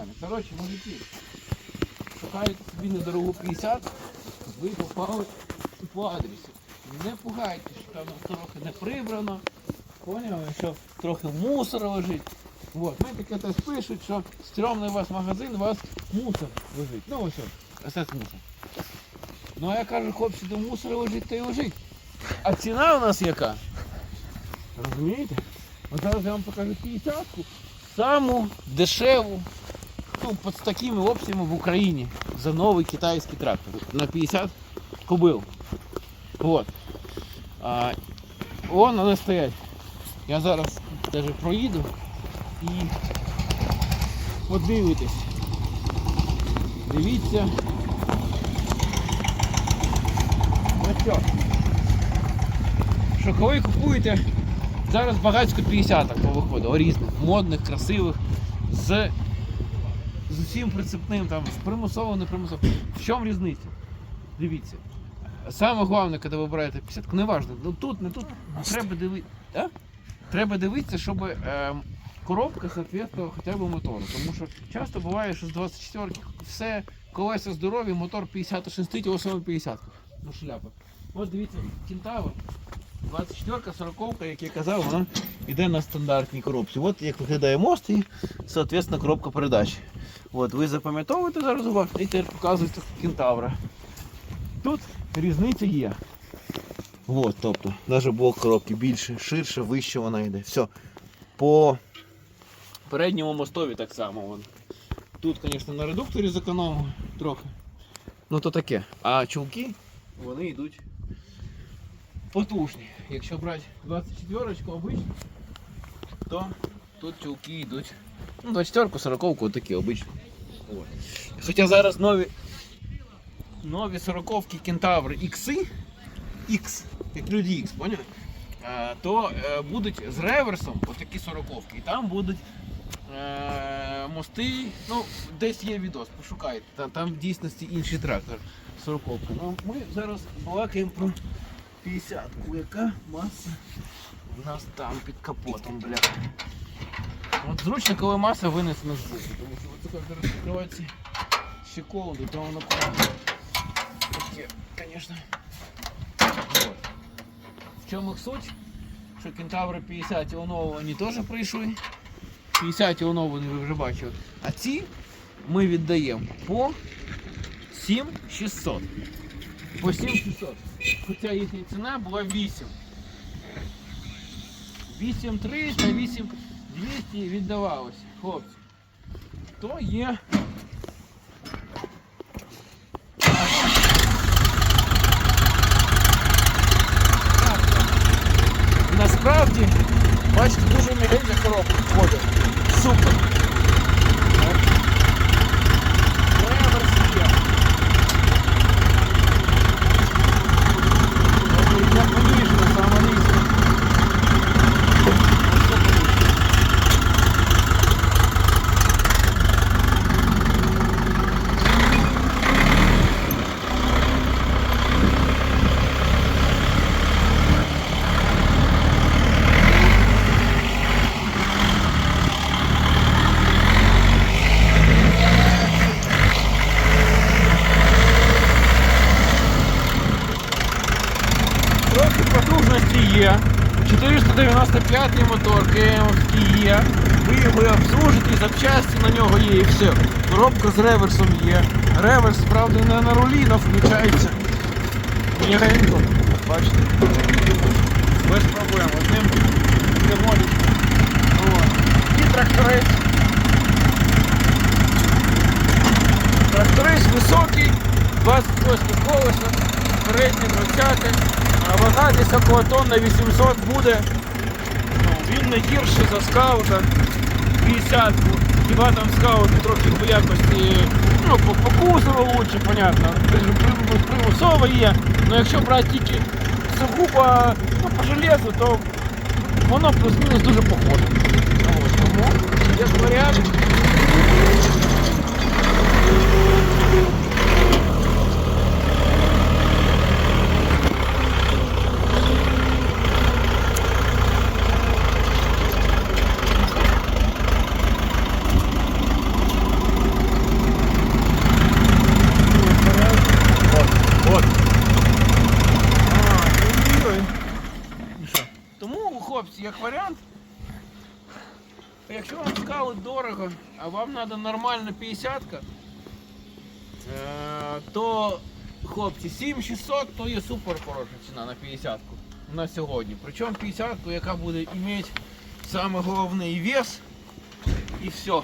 нормально. Коротше, мужики, шукаєте собі недорогу 50, ви попали по адресу. Не пугайтесь, що там трохи не прибрано. Поняли, що трохи мусор лежить. Вот. Ми таке теж пишуть, що стрьомний у вас магазин, у вас мусор лежить. Ну ось, ось ось мусор. Ну а я кажу, хлопці, де мусор лежить, то й лежить. А ціна у нас яка? Розумієте? От зараз я вам покажу 50-ку, саму дешеву, ну, з такими обсягами в Україні за новий китайський трактор на 50 кубил. Вот. А, вон вони стоять. Я зараз даже проїду і подивитесь. Дивіться. Ось що. Коли купуєте зараз багатько 50 по виходу, різних, модних, красивих, з, з усім прицепним, там, з примусово, не примусово. В чому різниця? Дивіться. Саме головне, коли ви берете 50, не важливо, ну тут, не тут, треба дивитися. А? Треба дивитися, щоб е, коробка соответствувала хоча б мотору. Тому що часто буває, що з 24 все колеса здорові, мотор 50 шестить, а саме 50. Ну шляпа. От дивіться, Кентавр, 24-ка, 40 як я казав, вона йде на стандартній коробці. От як виглядає мост і, соответственно, коробка передач. От ви запам'ятовуєте зараз у і тепер показуєте Кентавра. Тут різниця є. От, тобто, навіть блок коробки більше, ширше, вище вона йде. Все. По передньому мостові так само. Вон. Тут, звісно, на редукторі зекономив трохи. Ну то таке. А чулки, вони йдуть потужні. Якщо брати 24 обичну, то тут чулки йдуть. Ну, 24 40 такі обичні. Хоча зараз нові нові 40-ки Кентавр X, X, як люди X, поняли? Е, то е, будуть з реверсом отакі 40-ки. І там будуть е, мости, ну, десь є відос, пошукайте. Там, там в дійсності інший трактор 40 Ну, Ми зараз балакаємо про 50-ку, яка маса у нас там під капотом, бля. Зручно, коли маса винесена з боку, тому що от коли розкривається щеколду, то воно кладе. Таке, звісно. В чому їх суть? Що кентаври 50 і оновлені теж прийшли. 50 і оновлені ви вже бачили. А ці ми віддаємо по 7600. По 7600. Хоча їхня ціна була 8. 8300, 8200 віддавалося, хлопці. То є Насправді, бачите, Є. 495 мотор КМовський є. Ви його обслужите, запчасті на нього є і все. Коробка з реверсом є. Реверс, правда, не на рулі, але включається. Легенько. Бачите? Без проблем. Одним не молить. І тракторець. Тракторець високий, 28 колеса, переднє 20, а вага десь около тонна 800 буде. Ну, він не гірший за скаута 50 Хіба там скаут трохи по якості, ну, по, по кузову лучше, понятно. Примусово є. але якщо брати тільки сугубо ну, по железу, то воно плюс-мінус дуже похоже. Ну, ось, Тому, хлопці, як варіант, якщо вам скали дорого, а вам треба нормальна 50-ка, е, то хлопці 7600 то є супер хороша ціна на 50-ку на сьогодні. Причому 50-ку, яка буде мати саме головний вес і все.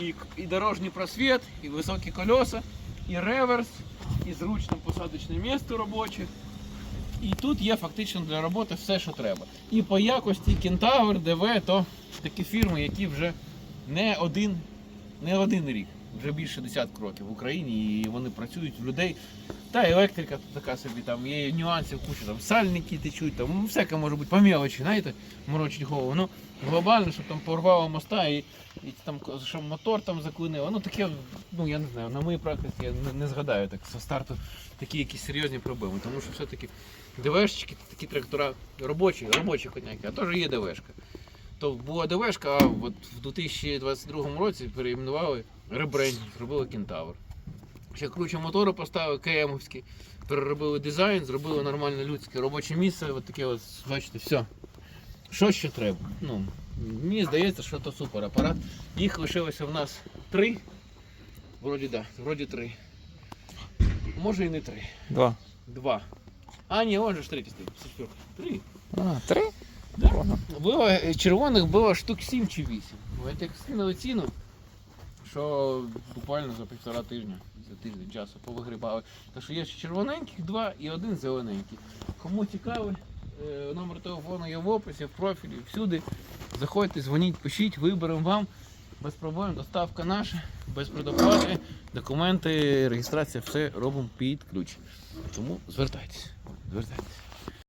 І і дорожній просвіт, і високі колеса, і реверс, і зручне посадочне місце робоче. І тут є фактично для роботи все, що треба. І по якості Кентавр, ДВ, то такі фірми, які вже не один, не один рік, вже більше десяток років в Україні, і вони працюють в людей. Та електрика така собі, там є нюансів, куча там сальники течуть, там ну, всяке може бути по мелочі, знаєте, морочить голову. Ну, глобально, щоб там порвало моста і, і там щоб мотор там заклинило. Ну таке, ну я не знаю, на моїй практиці я не, не згадаю так з старту такі якісь серйозні проблеми. Тому що все-таки ДВшечки, такі трактора робочі, робочі коняки, а теж є ДВшка. То була ДВшка, а от в 2022 році переіменували ребрендінг, зробили Кентавр. Ще круче мотори поставили КМовські, переробили дизайн, зробили нормальне людське робоче місце. От таке от, бачите, все. Що ще треба? Ну, мені здається, що це супер апарат. Їх лишилося в нас три. Вроді да, вроді три. Може і не три. Два. Два. А, ні, он же ж третій стоїть. Три. А, три? Да. Було е, червоних було штук 7 чи 8. От як скинули ціну, що буквально за півтора тижня, за тиждень часу повигрібали. Так що є ще червоненьких два і один зелененький. Кому цікавий, номер телефону є в описі, в профілі, всюди. Заходьте, дзвоніть, пишіть, виберемо вам. Без проблем, доставка наша, без предоплати, документи, реєстрація, все робимо під ключ. Тому звертайтесь. Звертайтесь.